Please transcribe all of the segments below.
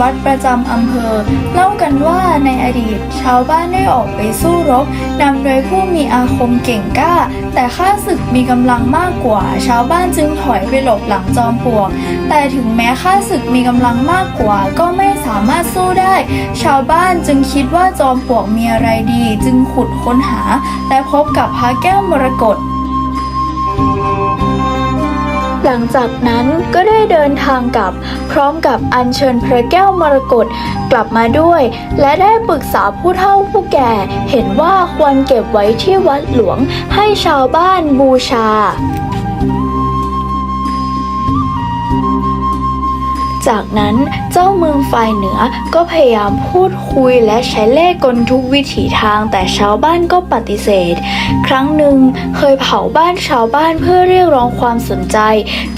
วัดประจำอำเภอ เล่ากันว่าในอดีต ชาวบ้านได้ออกไปสู้รบนำโดยผู้มีอาคมเก่งกล้า แต่ข้าศึกมีกำลังมากกว่า ชาวบ้านจึงถอยไปหลบหลังจอมปลวก แต่ถึงแม้ข้าศึกมีกำลังมากกว่า ก็ไม่สามารถสู้ได้ ชาวบ้านจึงคิดว่าจอมปลวกมีอะไรดี จึงขุดค้นหา และพบกับพระแก้วมรกต หลังจากนั้นก็ได้เดินทางกลับ พร้อมกับอัญเชิญพระแก้วมรกตกลับมาด้วย และได้ปรึกษาผู้เฒ่าผู้แก่ เห็นว่าควรเก็บไว้ที่วัดหลวงให้ชาวบ้านบูชา จากนั้นเจ้าเมืองฝ่ายเหนือก็พยายามพูดคุยและใช้เล่ห์กลทุกวิถีทางแต่ชาวบ้านก็ปฏิเสธ ครั้งหนึ่งเคยเผาบ้านชาวบ้านเพื่อเรียกร้องความสนใจ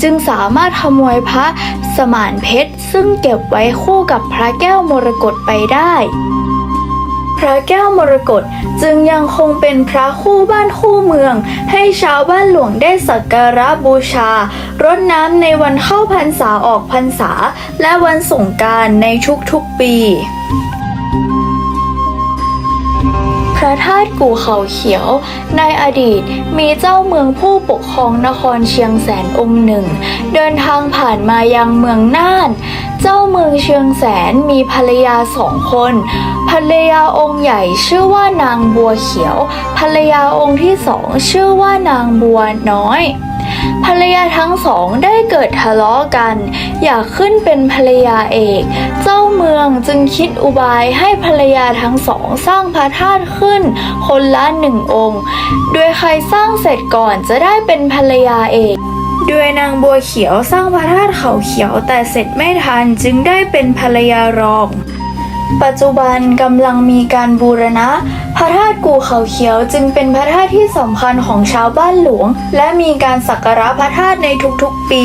จึงสามารถขโมยพระสมานเพชร ซึ่งเก็บไว้คู่กับพระแก้วมรกตไปได้ พระแก้วมรกตจึงยังคงเป็นพระคู่บ้านคู่เมือง ให้ชาวบ้านหลวงได้สักการะบูชารดน้ำในวันเข้าพรรษาออกพรรษา และวันสงการในทุกๆปี พระธาตุกู่เขาเขียว ในอดีตมีเจ้าเมืองผู้ปกครองนครเชียงแสนองค์หนึ่ง เดินทางผ่านมายังเมืองน่าน เจ้าเมืองเชียงแสนมีภรรยาสองคน ภรรยาองค์ใหญ่ชื่อว่านางบัวเขียว ภรรยาองค์ที่สองชื่อว่านางบัวน้อย ภรรยาทั้งสองได้เกิดทะเลาะกัน อยากขึ้นเป็นภรรยาเอก เจ้าเมืองจึงคิดอุบายให้ภรรยาทั้งสองสร้างพระธาตุขึ้น คนละหนึ่งองค์ โดยใครสร้างเสร็จก่อนจะได้เป็นภรรยาเอก โดยนางบัวเขียวสร้างพระธาตุเขาเขียวแต่เสร็จไม่ทันจึงได้เป็นภรรยารอง ปัจจุบันกำลังมีการบูรณะ พระธาตุกูเขาเขียวจึงเป็นพระธาตุที่สำคัญของชาวบ้านหลวง และมีการสักการะพระธาตุในทุกๆปี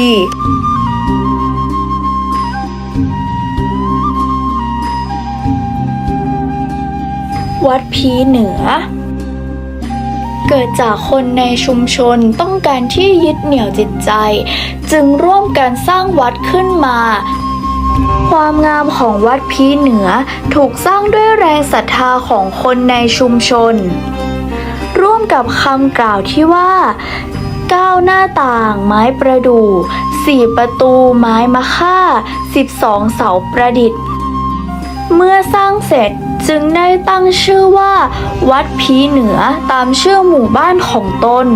วัดพีเหนือ เกิดจากคนในชุมชนต้องการที่ยึดเหนี่ยวจิตใจ จึงร่วมกันสร้างวัดขึ้นมา ความงามของวัดพีเหนือถูกสร้างด้วยแรงศรัทธาของคนในชุมชน ร่วมกับคำกล่าวที่ว่าก้าวหน้าต่างไม้ประดู่สี่ประตูไม้มะค่าสิบสองเสาประดิษฐ์ เมื่อสร้างเสร็จจึงได้ตั้งชื่อว่า วัดผีเหนือตามชื่อหมู่บ้านของตน